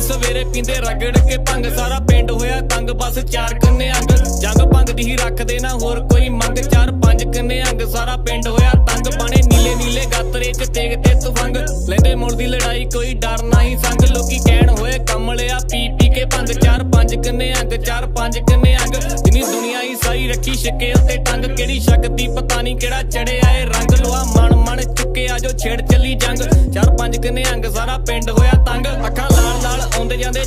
ਸਵੇਰੇ ਪੀਂਦੇ ਰਗੜ ਕੇ ਭੰਗ। ਸਾਰਾ ਪਿੰਡ ਹੋਇਆ ਤੰਗ, ਬਸ ਚਾਰ ਕੰਨੇ ਅੰਗ। ਜੰਗ ਭੰਗ ਦੀ ਹੀ ਰੱਖਦੇ ਨਾ ਹੋਰ ਕੋਈ ਮੰਗ। ਚਾਰ ਪੰਜ ਕੰਨੇ ਅੰਗ, ਸਾਰਾ ਪਿੰਡ ਹੋਇਆ ਤੰਗ। ਬਾਣੇ ਨੀਲੇ ਨੀਲੇ ਗਾਤਰੇ ਚ ਤੇਗ ਤੇ ਤਫੰਗ ਲੈਂਦੇ ਮੁੜ ਦੀ ਲੜਾਈ, ਕੋਈ ਡਰ ਨਹੀਂ ਸੰਗ। ਲੋਕੀ ਕਹਿਣ ਹੋਏ ਕਮਲਿਆ, ਪੀ ਪੀ ਕੇ ਭੰਗ। ਚਾਰ ਪੰਜ ਕੰਨੇ ਅੰਗ, ਚਾਰ ਪੰਜ ਕੰਨੇ ਅੰਗ। ਜਿਨੀ ਦੁਨੀਆ ਹੀ ਸਾਈ ਰੱਖੀ ਛਿੱਕੇ ਉੱਤੇ ਟੰਗ। ਕਿਹੜੀ ਸ਼ਕਤੀ ਪਤਾ ਨਹੀਂ ਕਿਹੜਾ ਚੜਿਆ ਏ ਰੰਗ। ਲੋਆ ਮਨ ਮਨ ਚੁੱਕੇ ਆ ਜੋ ਛੇੜ ਚੱਲੀ ਜੰਗ। ਚਾਰ ਪੰਜ ਕੰਨੇ ਅੰਗ, ਸਾਰਾ ਪਿੰਡ ਹੋਇਆ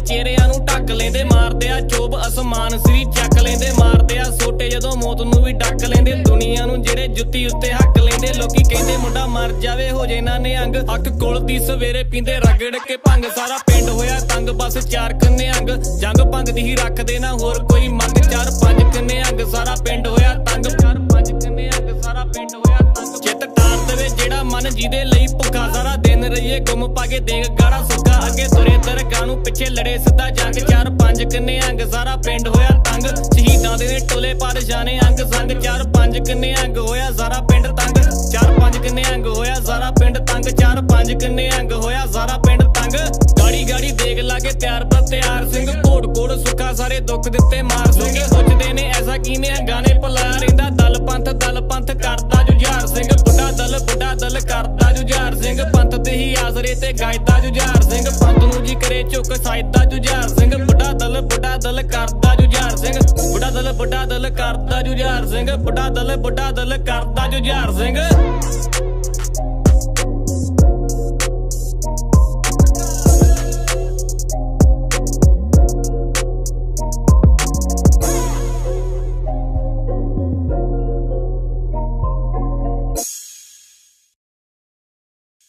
ਚਿਹਰਿਆਂ ਨੂੰ ਢੱਕ ਲੈਂਦੇ, ਮਾਰਦੇ ਆ ਚੋਬ ਅਸਮਾਨ, ਸ੍ਰੀ ਚੱਕ ਲੈਂਦੇ, ਮਾਰਦੇ ਆ ਸੋਟੇ ਜਦੋਂ ਮੌਤ ਨੂੰ ਵੀ ਡੱਕ ਲੈਂਦੇ। ਦੁਨੀਆ ਨੂੰ ਜਿਹੜੇ ਜੁੱਤੀ ਉੱਤੇ ਹੱਕ ਲੈਂਦੇ, ਲੋਕੀ ਕਹਿੰਦੇ ਮੁੰਡਾ ਮਰ ਜਾਵੇ, ਹੋ ਜੇ ਨਾ ਨਿਹੰਗ ਅੱਖ ਕੋਲ ਦੀ ਸਵੇਰੇ ਪੀਂਦੇ, ਰਗੜ ਕੇ ਭੰਗ। ਸਾਰਾ ਪਿੰਡ ਹੋਇਆ ਤੰਗ, ਬਸ ਚਾਰ ਕੰਨੇ ਅੰਗ। ਜੰਗ ਭੰਗ ਦੀ ਹੀ ਰੱਖਦੇ ਨਾ ਹੋਰ ਕੋਈ ਮੰਗ। ਚਾਰ ਪੰਜ ਕੰਨੇ ਅੰਗ, ਸਾਰਾ ਪਿੰਡ ਹੋਇਆ ਤੰਗ। ਚਾਰ ਪੰਜ ਕੰਨੇ ਅੰਗ, ਸਾਰਾ ਪਿੰਡ ਹੋਇਆ ਤੰਗ। ਚਿੱਤ ਟਾਰ ਦੇਵੇ ਜਿਹੜਾ ਮਨ ਜਿਹਦੇ ਲਈ ਭੁੱਖਾ, ਸਾਰਾ ਦਿਨ ਰਹੀਏ ਗੁੰਮ। ਪਾ ਕੇ ਦੇਖ ਗਾੜਾ ਅੱਗੇ ਤੁਰੇ ਦਰਗਾਹ ਨੂੰ ਪਿੱਛੇ ਲੜੇ, ਸਿੱਧਾ ਜੰਗ ਚਾਰ ਪੰਜ ਕਿੰਨੇ ਅੰਗ, ਸਾਰਾ ਪਿੰਡ ਹੋਇਆ ਤੰਗ। ਸ਼ਹੀਦਾਂ ਦੇ ਨੇ ਟੋਲੇ ਪਾਦਸ਼ਾਨੇ ਅੰਗ, ਸੰਗ ਚਾਰ ਪੰਜ ਕੰਨੇ ਅੰਗ ਹੋਇਆ, ਸਾਰਾ ਪਿੰਡ ਤੰਗ। ਚਾਰ ਪੰਜ ਕਿੰਨੇ ਅੰਗ ਹੋਇਆ, ਸਾਰਾ ਪਿੰਡ ਤੰਗ। ਚਾਰ ਪੰਜ ਕੰਨੇ ਅੰਗ ਹੋਇਆ, ਸਾਰਾ ਪਿੰਡ ਤੰਗ। ਗਾੜੀ ਗਾੜੀ ਦੇਖ ਲਾਗੇ ਤਿਆਰ ਪਰ ਤਿਆਰ ਸਿੰਘ। ਕੋੜ ਕੋੜ ਸੁੱਖਾ ਸਾਰੇ ਦੁੱਖ ਦਿੱਤੇ ਮਾਰ ਸਿੰਘ। ਸੋਚਦੇ ਨੇ ਐਸਾ ਕੀਨੇ ਗਾਣੇ ਭੁਲਾ ਰਹਿੰਦਾ ਤੇ ਤੇ ਗਾਇਦਾ ਜੁਝਾਰ ਸਿੰਘ ਪੰਥ ਨੂੰ ਜੀ ਕਰੇ ਝੁਕ ਸਾਇਦਾ ਜੁਝਾਰ ਸਿੰਘ। ਬੁੱਢਾ ਦਲ ਬੁੱਢਾ ਦਲ ਕਰਦਾ ਜੁਝਾਰ ਸਿੰਘ। ਬੁੱਢਾ ਦਲ ਬੁੱਢਾ ਦਲ ਕਰਦਾ ਜੁਝਾਰ ਸਿੰਘ। ਬੁੱਢਾ ਦਲ ਬੁੱਢਾ ਦਲ ਕਰਦਾ ਜੁਝਾਰ ਸਿੰਘ।